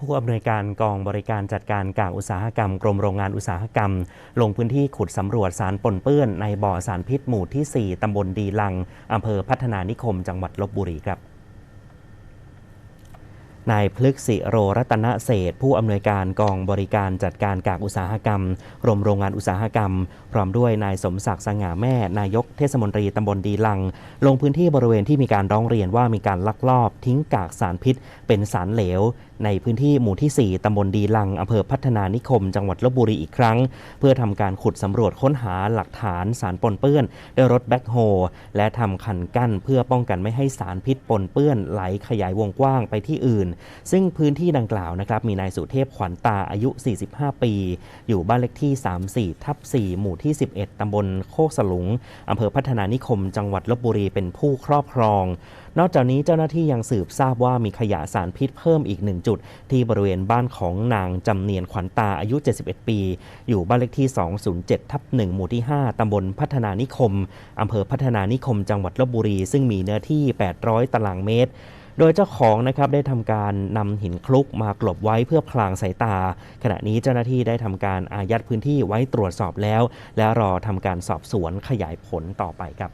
ผู้อำนวยการกองบริการจัดการกากอุตสาหกรรม กรมโรงงานอุตสาหกรรม ลงพื้นที่ขุดสำรวจสารปนเปื้อนในบ่อสารพิษหมู่ที่ 4 ตำบลดีลัง อำเภอพัฒนานิคม จังหวัดลบบุรีครับ นายพลึกศิโรรัตนเศษ ผู้อำนวยการกองบริการจัดการกากอุตสาหกรรมกรมโรงงานอุตสาหกรรม พร้อมด้วยนายสมศักดิ์สง่าแม่ นายกเทศมนตรีตำบลดีลัง ลงพื้นที่บริเวณที่มีการร้องเรียนว่ามีการลักลอบทิ้งกากสารพิษ เป็นสารเหลว ในพื้นที่หมู่ที่ 4ตำบลดีลังอำเภอพัฒนานิคม จังหวัดลบบุรีอีกครั้ง เพื่อทำการขุดสำรวจค้นหาหลักฐานสารปนเปื้อนด้วยรถแบ็คโฮและทำคันกั้น เพื่อป้องกันไม่ให้สารพิษปนเปื้อนไหลขยายวงกว้างไปที่อื่นซึ่งพื้นที่ดังกล่าวนะครับมีนายสุเทพขวัญตาอายุ 45 ปี อยู่บ้านเลขที่ 34 ทับ 4 หมู่ที่ 11 ตำบลโคกสลุงอำเภอพัฒนานิคม จังหวัดลบบุรีเป็นผู้ครอบครอง นอกจากนี้เจ้าหน้าที่ยังสืบทราบว่ามีขยะสารพิษเพิ่มอีกหนึ่งจุด ที่บริเวณบ้านของนางจำเนียนขวัญตาอายุ 71 ปี อยู่บ้านเลขที่ 207 ทับ 1 หมู่ที่ 5 ตำบลพัฒนานิคม อำเภอพัฒนานิคม จังหวัดลบบุรี ซึ่งมีเนื้อที่ 800 ตารางเมตร โดยเจ้าของนะครับได้ทำการนำหินคลุกมากลบไว้เพื่อพลางสายตา ขณะนี้เจ้าหน้าที่ได้ทำการอายัดพื้นที่ไว้ตรวจสอบแล้ว และรอทำการสอบสวนขยายผลต่อไปครับ